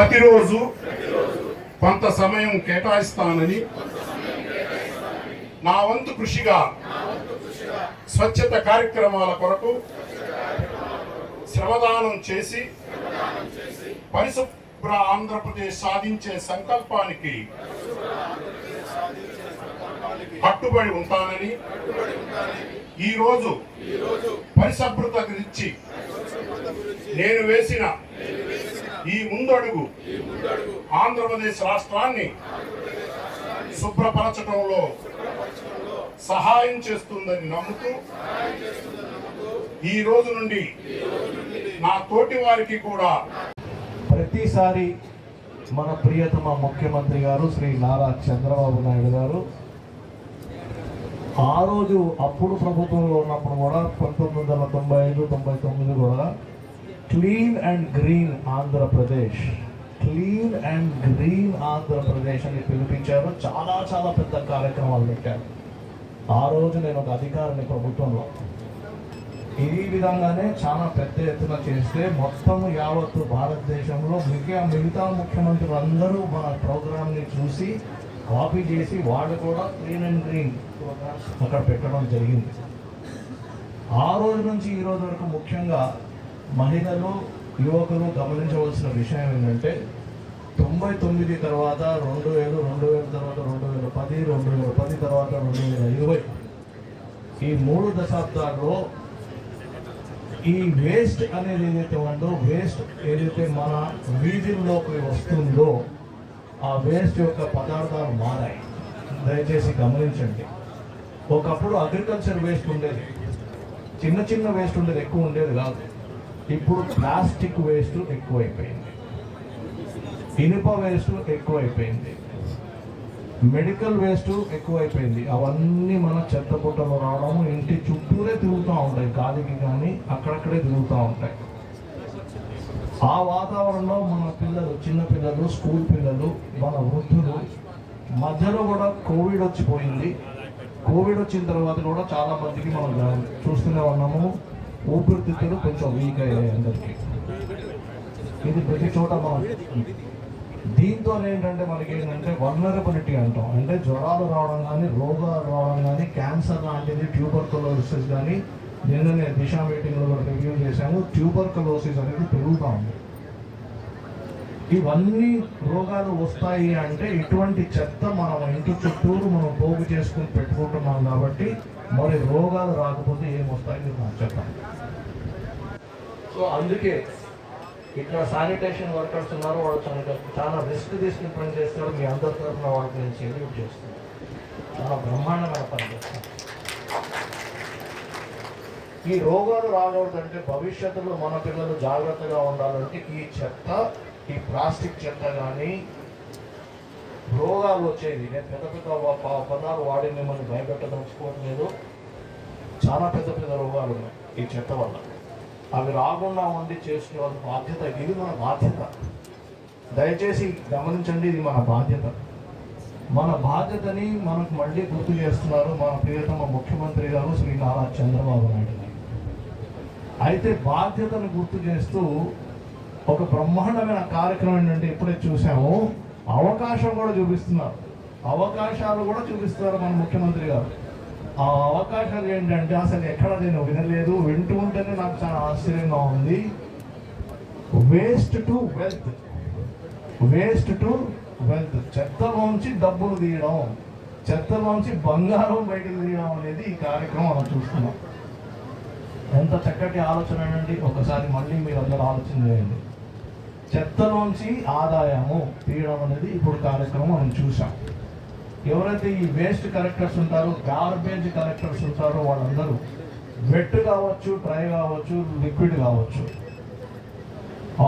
ప్రతిరోజు కొంత సమయం కేటాయిస్తానని నా వంతు కృషిగా స్వచ్ఛత కార్యక్రమాల కొరకు శ్రమదానం చేసి పరిశుభ్ర ఆంధ్రప్రదేశ్ సాధించే సంకల్పానికి కట్టుబడి ఉంటానని ఈరోజు పరిశుభ్రత గురించి నేను వేసిన ఈ ముందడుగు ఆంధ్రప్రదేశ్ రాష్ట్రాన్ని శుభ్రపరచడంలో సహాయం చేస్తుందని నమ్ముతూ ఈ రోజు నుండి నా తోటి వారికి కూడా ప్రతిసారి మన ప్రియతమ ముఖ్యమంత్రి గారు శ్రీ నారా చంద్రబాబు నాయుడు గారు ఆ రోజు అప్పుడు ప్రభుత్వంలో ఉన్నప్పుడు కూడా పంతొమ్మిది వందల తొంభై ఐదు తొంభై clean and green Andhra Pradesh clean and green Andhra Pradesh అని పిలిపించారు. చాలా చాలా పెద్ద కార్యక్రమాలు పెట్టారు. ఆ రోజు నేను ఒక అధికారిని ప్రభుత్వంలో. ఈ విధంగానే చాలా పెద్ద ఎత్తున చేస్తే మొత్తం యావత్తు భారతదేశంలో మిగతా మిగతా ముఖ్యమంత్రులు అందరూ మన ప్రోగ్రామ్ని చూసి కాపీ చేసి వాళ్ళు కూడా క్లీన్ అండ్ గ్రీన్ అక్కడ పెట్టడం జరిగింది. ఆ రోజు నుంచి ఈ రోజు వరకు ముఖ్యంగా మహిళలు యువకులు గమనించవలసిన విషయం ఏంటంటే తొంభై తొమ్మిది తర్వాత రెండు వేలు రెండు వేల తర్వాత రెండు వేల పది రెండు వేల పది తర్వాత రెండు వేల ఇరవై. ఈ మూడు దశాబ్దాల్లో ఈ వేస్ట్ అనేది ఏదైతే ఉందో వేస్ట్ ఏదైతే మన వీధుల్లోకి వస్తుందో ఆ వేస్ట్ యొక్క పదార్థాలు మారాయి. దయచేసి గమనించండి. ఒకప్పుడు అగ్రికల్చర్ వేస్ట్ ఉండేది. చిన్న చిన్న వేస్ట్ ఉండేది ఎక్కువ ఉండేది కాదు. ఇప్పుడు ప్లాస్టిక్ వేస్ట్ ఎక్కువైపోయింది. ఇనుప వేస్ట్ ఎక్కువైపోయింది. మెడికల్ వేస్ట్ ఎక్కువైపోయింది. అవన్నీ మన చెత్త పుట్టలో రావడం ఇంటి చుట్టూరే తిరుగుతూ ఉంటాయి. గాలికి కానీ అక్కడక్కడే తిరుగుతూ ఉంటాయి. ఆ వాతావరణంలో మన పిల్లలు చిన్న పిల్లలు స్కూల్ పిల్లలు మన వృద్ధులు మధ్యలో కూడా కోవిడ్ వచ్చిపోయింది. కోవిడ్ వచ్చిన తర్వాత కూడా చాలా మందికి మనం చూస్తూనే ఉన్నాము. ఊపిరితిత్తులు కొంచెం వీక్ అయ్యాయి అందరికీ. ఇది ప్రతి చోట మనం దీంతో ఏంటంటే మనకి ఏంటంటే వల్నరబిలిటీ అంటాం. అంటే జ్వరాలు రావడం కానీ రోగాలు రావడం కానీ క్యాన్సర్ లాంటిది ట్యూబర్కులోసిస్ కానీ నిన్ననే దిశ మీటింగ్లో కూడా రివ్యూ చేశాము. ట్యూబర్కులోసిస్ అనేది పెరుగుతూ ఉంది. ఇవన్నీ రోగాలు వస్తాయి అంటే ఇటువంటి చెత్త మనం ఇంటి చుట్టూరు మనం పోగు చేసుకుని పెట్టుకుంటున్నాం కాబట్టి మరి రోగాలు రాకపోతే ఏమొస్తాయి మీరు నాకు చెప్పండి. సో అందుకే ఇక్కడ శానిటేషన్ వర్కర్స్ ఉన్నారు వాళ్ళు చాలా చాలా రిస్క్ తీసుకుని పని చేస్తారు మీ అందరి తరఫున వాళ్ళకి నేను సెల్యూట్ చేస్తాను చాలా బ్రహ్మాండమైన పని చేస్తాను ఈ రోగాలు రాకూడదంటే భవిష్యత్తులో మన పిల్లలు జాగ్రత్తగా ఉండాలంటే ఈ చెత్త ఈ ప్లాస్టిక్ చెత్త కానీ రోగాలు వచ్చేది నేను పెద్ద పెద్ద పదాలు వాడి మిమ్మల్ని భయపెట్టదలుచుకోవట్లేదు చాలా పెద్ద పెద్ద రోగాలు ఉన్నాయి ఈ చెత్త వల్ల. అవి రాకుండా ఉండి చేసుకోవాల్సిన బాధ్యత ఇది మన బాధ్యత. దయచేసి గమనించండి ఇది మన బాధ్యత. మన బాధ్యతని మనకు మళ్ళీ గుర్తు చేస్తున్నారు మన ప్రియతమ ముఖ్యమంత్రి గారు శ్రీ నారా చంద్రబాబు నాయుడు అయితే బాధ్యతను గుర్తు చేస్తూ ఒక బ్రహ్మాండమైన కార్యక్రమం ఏంటంటే ఇప్పుడే చూసాము అవకాశం కూడా చూపిస్తున్నారు. అవకాశాలు కూడా చూపిస్తున్నారు మన ముఖ్యమంత్రి గారు. ఆ అవకాశాలు ఏంటంటే అసలు ఎక్కడ నేను వినలేదు వింటూ ఉంటేనే నాకు చాలా ఆశ్చర్యంగా ఉంది. Waste to wealth waste to wealth చెత్తలోంచి డబ్బులు తీయడం చెత్తలోంచి బంగారం బయటకు తీయడం అనేది ఈ కార్యక్రమం మనం చూస్తున్నాం. ఎంత చక్కటి ఆలోచన అండి. ఒకసారి మళ్ళీ మీరు అందరూ ఆలోచన చేయండి. చెత్తలోంచి ఆదాయము తీయడం అనేది ఇప్పుడు కార్యక్రమం మనం చూసాం ఎవరైతే ఈ వేస్ట్ కలెక్టర్స్ ఉంటారో గార్బేజ్ కలెక్టర్స్ ఉంటారో వాళ్ళందరూ వెట్ కావచ్చు డ్రై కావచ్చు లిక్విడ్ కావచ్చు.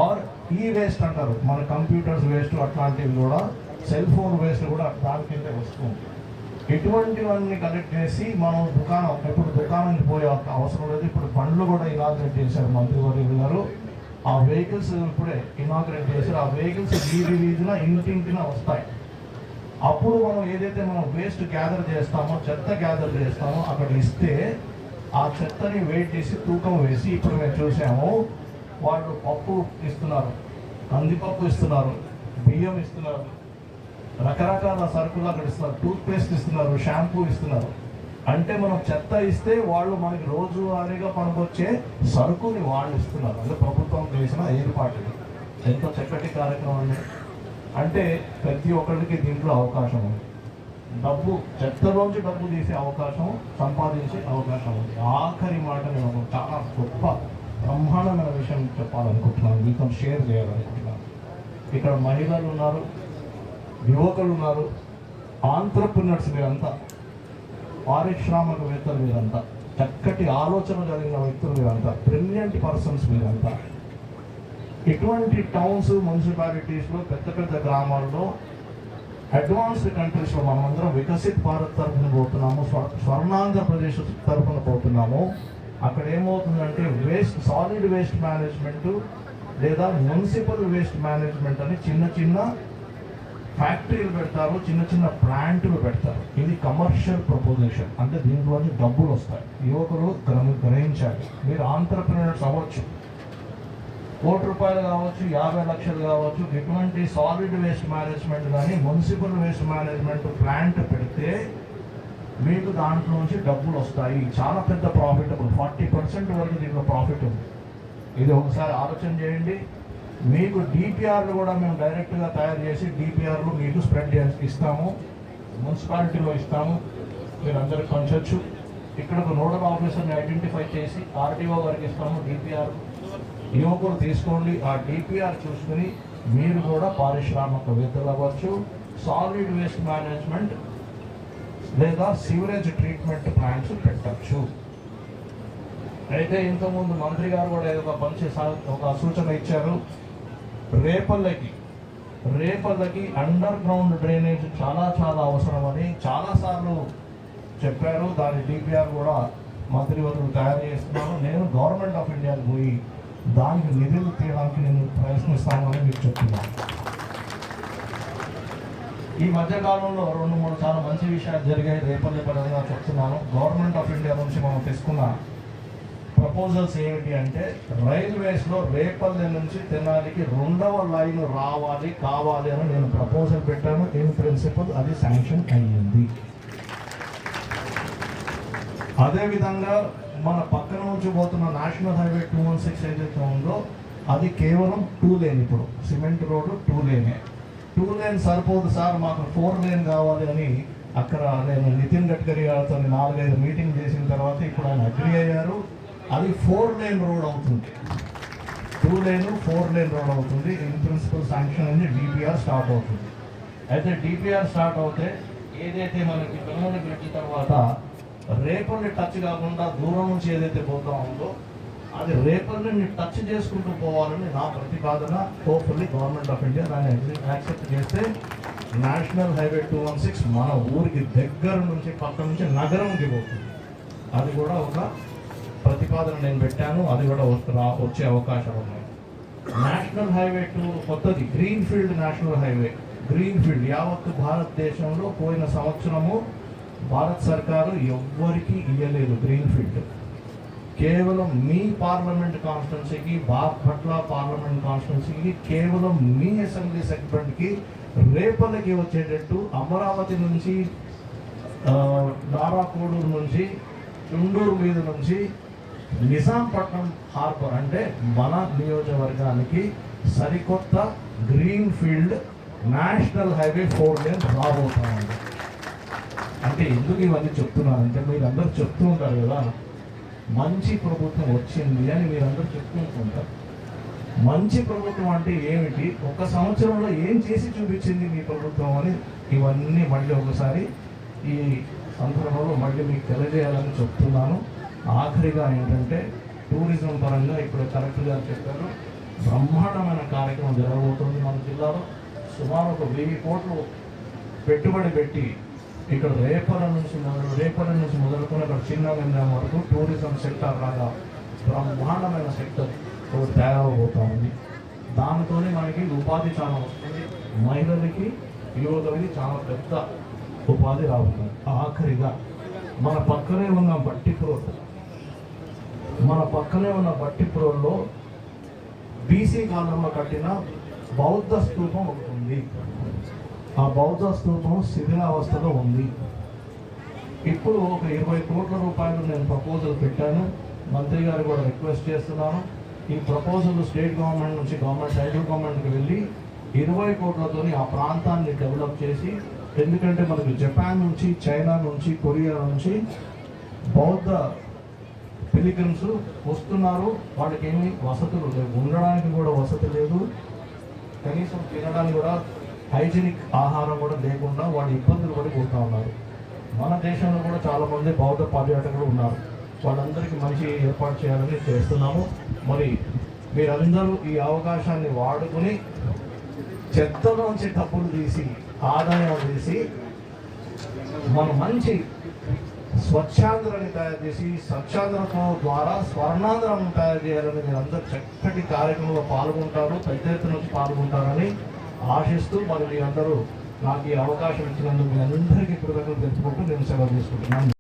ఆర్ ఈ వేస్ట్ అంటారు. మన కంప్యూటర్స్ వేస్ట్ అట్లాంటివి కూడా సెల్ ఫోన్ వేస్ట్ కూడా దాని కింద వస్తుంది ఇటువంటివన్నీ కలెక్ట్ చేసి మనం దుకాణం ఇప్పుడు దుకాణానికి పోయే అవసరం లేదు. ఇప్పుడు బండ్లు కూడా ఇనాగ్రేట్ చేశారు మంత్రివర్యులు గారు. ఆ వెహికల్స్ ఇప్పుడే ఇనాగ్రేట్ చేశారు. ఆ వెహికల్స్ వీధి వీధిన ఇంటింటిన వస్తాయి. అప్పుడు మనం ఏదైతే మనం వేస్ట్ గ్యాదర్ చేస్తామో చెత్త గ్యాదర్ చేస్తామో అక్కడ ఇస్తే ఆ చెత్తని వెయిట్ చేసి తూకం వేసి ఇప్పుడు మేము చూసాము వాళ్ళు పప్పు ఇస్తున్నారు కందిపప్పు ఇస్తున్నారు బియ్యం ఇస్తున్నారు రకరకాల సరుకులు అక్కడ ఇస్తున్నారు టూత్పేస్ట్ ఇస్తున్నారు షాంపూ ఇస్తున్నారు. అంటే మనం చెత్త ఇస్తే వాళ్ళు మనకి రోజువారీగా పనికొచ్చే సరుకుని వాళ్ళు ఇస్తున్నారు. అంటే ప్రభుత్వం చేసిన ఏర్పాటు ఇది. ఎంతో చక్కటి కార్యక్రమం అండి అంటే ప్రతి ఒక్కరికి దీంట్లో అవకాశం ఉంది. డబ్బు చెత్తలోంచి డబ్బు తీసే అవకాశం సంపాదించే అవకాశం ఉంది. ఆఖరి మాట నేను చాలా గొప్ప బ్రహ్మాండమైన విషయం చెప్పాలనుకుంటున్నాను. మీతో షేర్ చేయాలనుకుంటున్నాను. ఇక్కడ మహిళలు ఉన్నారు యువకులు ఉన్నారు ఆంటర్ప్రినర్స్ మీరంతా పారిశ్రామికవేత్తలు మీరంతా చక్కటి ఆలోచన కలిగిన వ్యక్తులు మీరంతా బ్రిలియంట్ పర్సన్స్ మీరంతా ఇటువంటి టౌన్స్ మున్సిపాలిటీస్లో పెద్ద పెద్ద గ్రామాల్లో అడ్వాన్స్డ్ కంట్రీస్లో మనమందరం వికసిత్ భారత్ తరఫున పోతున్నాము స్వ- స్వర్ణాంధ్రప్రదేశ్ తరఫున పోతున్నాము. అక్కడ ఏమవుతుందంటే వేస్ట్ సాలిడ్ వేస్ట్ మేనేజ్మెంట్ లేదా మున్సిపల్ వేస్ట్ మేనేజ్మెంట్ అని చిన్న చిన్న ఫ్యాక్టరీలు పెడతారు చిన్న చిన్న ప్లాంట్లు పెడతారు. ఇది కమర్షియల్ ప్రపోజిషన్ అంటే దీంట్లోంచి డబ్బులు వస్తాయి. యువకులు గ్రహించాలి. మీరు ఆంటర్ప్రినర్స్ అవ్వచ్చు. కోటి రూపాయలు కావచ్చు యాభై లక్షలు కావచ్చు ఎటువంటి సాలిడ్ వేస్ట్ మేనేజ్మెంట్ కానీ మున్సిపల్ వేస్ట్ మేనేజ్మెంట్ ప్లాంట్ పెడితే మీకు దాంట్లో నుంచి డబ్బులు వస్తాయి. చాలా పెద్ద ప్రాఫిటబుల్ ఫార్టీ పర్సెంట్ వరకు దీంట్లో ప్రాఫిట్ ఉంది. ఇది ఒకసారి ఆలోచన చేయండి. మీకు డిపిఆర్లు కూడా మేము డైరెక్ట్గా తయారు చేసి డిపిఆర్లు మీకు స్ప్రెడ్ చేసి ఇస్తాము. మున్సిపాలిటీలో ఇస్తాము. మీరు అందరికి పంచవచ్చు ఇక్కడ ఒక నోడల్ ఆఫీసర్ని ఐడెంటిఫై చేసి ఆర్టీఓ వారికి ఇస్తాము డిపిఆర్ యువకులు తీసుకోండి. ఆ డిపిఆర్ చూసుకుని మీరు కూడా పారిశ్రామికవేత్తలు అవ్వచ్చు. సాలిడ్ వేస్ట్ మేనేజ్మెంట్ లేదా సివరేజ్ ట్రీట్మెంట్ ప్లాంట్స్ పెట్టచ్చు. అయితే ఇంతకుముందు మంత్రి గారు కూడా ఏదో ఒక మంచి ఒక సూచన ఇచ్చారు. రేపల్లకి రేపల్లకి అండర్ గ్రౌండ్ డ్రైనేజ్ చాలా చాలా అవసరమని చాలాసార్లు చెప్పారు. దాని డిపిఆర్ కూడా మంత్రివర్గం తయారు చేస్తున్నారు. నేను గవర్నమెంట్ ఆఫ్ ఇండియాకి పోయి దానికి నిధులు తీయడానికి నేను ప్రయత్నిస్తానని మీకు చెప్తున్నాను. ఈ మధ్యకాలంలో రెండు మూడు చాలా మంచి విషయాలు జరిగాయి. రేపల్లి పరంగా చెప్తున్నాను. గవర్నమెంట్ ఆఫ్ ఇండియా నుంచి మనం తీసుకున్న ప్రపోజల్స్ ఏమిటి అంటే రైల్వేస్లో రేపల్లె నుంచి తెనాలికి రెండవ లైన్ రావాలి కావాలి అని నేను ప్రపోజల్ పెట్టాను. ఇన్ ప్రిన్సిపల్ అది శాంక్షన్ అయ్యింది. అదేవిధంగా మన పక్కన నుంచి పోతున్న national highway two one six ఏదైతే ఉందో అది కేవలం టూ లేన్ ఇప్పుడు. సిమెంట్ రోడ్డు టూ లేనే. టూ లేన్ సరిపోదు సార్ మాకు ఫోర్ లేన్ కావాలి అని అక్కడ నేను నితిన్ గడ్కరీ గారితో నాలుగైదు మీటింగ్ చేసిన తర్వాత ఇప్పుడు ఆయన అగ్రి అయ్యారు. అది ఫోర్ లేన్ రోడ్ అవుతుంది. Two lane four lane road అవుతుంది. ఇన్ ప్రిన్సిపల్ శాంక్షన్ అనేది డిపిఆర్ స్టార్ట్ అవుతుంది. అయితే డిపిఆర్ స్టార్ట్ అవుతే ఏదైతే మనకి పిల్లలు పెట్టిన తర్వాత రేపల్ని టచ్ కాకుండా దూరం నుంచి ఏదైతే పోతా ఉందో అది రేపల్ని టచ్ చేసుకుంటూ పోవాలని నా ప్రతిపాదన. హోప్ఫుల్లీ గవర్నమెంట్ ఆఫ్ ఇండియా దాన్ని యాక్సెప్ట్ చేస్తే national highway two one six మన ఊరికి దగ్గర నుంచి పక్క నుంచి నగరంకి పోతుంది. అది కూడా ఒక ప్రతిపాదన నేను పెట్టాను అది కూడా వస్తు- వచ్చే అవకాశం ఉన్నాయి నేషనల్ హైవే టూ కొత్తది green field national highway green field యావత్ భారతదేశంలో పోయిన సంవత్సరము భారత్ సర్కారు ఎవ్వరికీ ఇవ్వలేదు గ్రీన్ ఫీల్డ్ కేవలం మీ పార్లమెంట్ కాన్స్టిట్యున్సీకి బాపట్ల పార్లమెంట్ కాన్స్టిట్యున్సీకి కేవలం మీ అసెంబ్లీ సెగ్మెంట్కి రేపలకి వచ్చేటట్టు అమరావతి నుంచి దారాకోడూరు నారాకోడూరు నుంచి చుండూరు మీద నుంచి నిజాంపట్నం హార్బర్ అంటే మన నియోజకవర్గానికి సరికొత్త green field national highway four lane రాబోతా ఉంది అంటే ఎందుకు ఇవన్నీ చెప్తున్నారంటే మీరు అందరూ చెప్తూ ఉంటారు కదా మంచి ప్రభుత్వం వచ్చింది అని మీరు అందరూ చెప్తూ మంచి ప్రభుత్వం అంటే ఏమిటి? ఒక సంవత్సరంలో ఏం చేసి చూపించింది మీ ప్రభుత్వం అని ఇవన్నీ మళ్ళీ ఒకసారి ఈ సందర్భంలో మళ్ళీ మీకు తెలియజేయాలని చెప్తున్నాను. ఆఖరిగా ఏంటంటే టూరిజం పరంగా ఇప్పుడు కలెక్టర్ గారు చెప్పారు బ్రహ్మాండమైన కార్యక్రమం జరగబోతుంది మన జిల్లాలో. సుమారు ఒక వెయ్యి కోట్లు పెట్టుబడి పెట్టి ఇక్కడ రేపల నుంచి మొదలు రేపల నుంచి మొదలుకొని అక్కడ చిన్న గంజాం వరకు టూరిజం సెక్టర్ లాగా బ్రహ్మాండమైన సెక్టర్ ఒకటి తయారవబోతా ఉంది. దాంతోనే మనకి ఉపాధి చాలా వస్తుంది. మహిళలకి యువకులకి చాలా పెద్ద ఉపాధి రాబోతుంది. ఆఖరిగా మన పక్కనే ఉన్న బట్టి బట్టిప్రోడ్ మన పక్కనే ఉన్న బట్టిపురంలో బీసీ కాలంలో కట్టిన బౌద్ధ స్తూపం ఒకటి ఉంది. ఆ బౌద్ధ స్తూపం శిథిలావస్థలో ఉంది. ఇప్పుడు ఒక ఇరవై కోట్ల రూపాయలు నేను ప్రపోజల్ పెట్టాను. మంత్రి గారు కూడా రిక్వెస్ట్ చేస్తున్నాను. ఈ ప్రపోజల్ స్టేట్ గవర్నమెంట్ నుంచి గవర్నమెంట్ సెంట్రల్ గవర్నమెంట్కి వెళ్ళి ఇరవై కోట్లతోని ఆ ప్రాంతాన్ని డెవలప్ చేసి ఎందుకంటే మనకు జపాన్ నుంచి చైనా నుంచి కొరియా నుంచి బౌద్ధ పిలిగ్రిమ్స్ వస్తున్నారు. వాళ్ళకి ఏమి వసతులు లేవు. ఉండడానికి కూడా వసతి లేదు. కనీసం తినడానికి కూడా హైజీనిక్ ఆహారం కూడా లేకుండా వాళ్ళు ఇబ్బందులు పడి పోతూ ఉన్నారు. మన దేశంలో కూడా చాలా మంది బౌద్ధ పర్యాటకులు ఉన్నారు. వాళ్ళందరికీ మంచి ఏర్పాటు చేయాలని చేస్తున్నాము. మరి మీరందరూ ఈ అవకాశాన్ని వాడుకుని చెత్తలోంచి డబ్బులు తీసి ఆదాయం తీసి మన మంచి స్వచ్ఛాంధ్రాన్ని తయారు చేసి స్వచ్ఛాంధ్రతో ద్వారా స్వర్ణాంధ్రం తయారు చేయాలని మీరు అందరూ చక్కటి కార్యక్రమంలో పాల్గొంటారు పెద్ద ఎత్తున వచ్చి పాల్గొంటారని ఆశిస్తూ మరి మీ అందరూ నాకు ఈ అవకాశం ఇచ్చినందుకు మీ అందరికీ కృతజ్ఞతలు తెచ్చుకుంటూ నేను సెలవు తీసుకుంటున్నాను.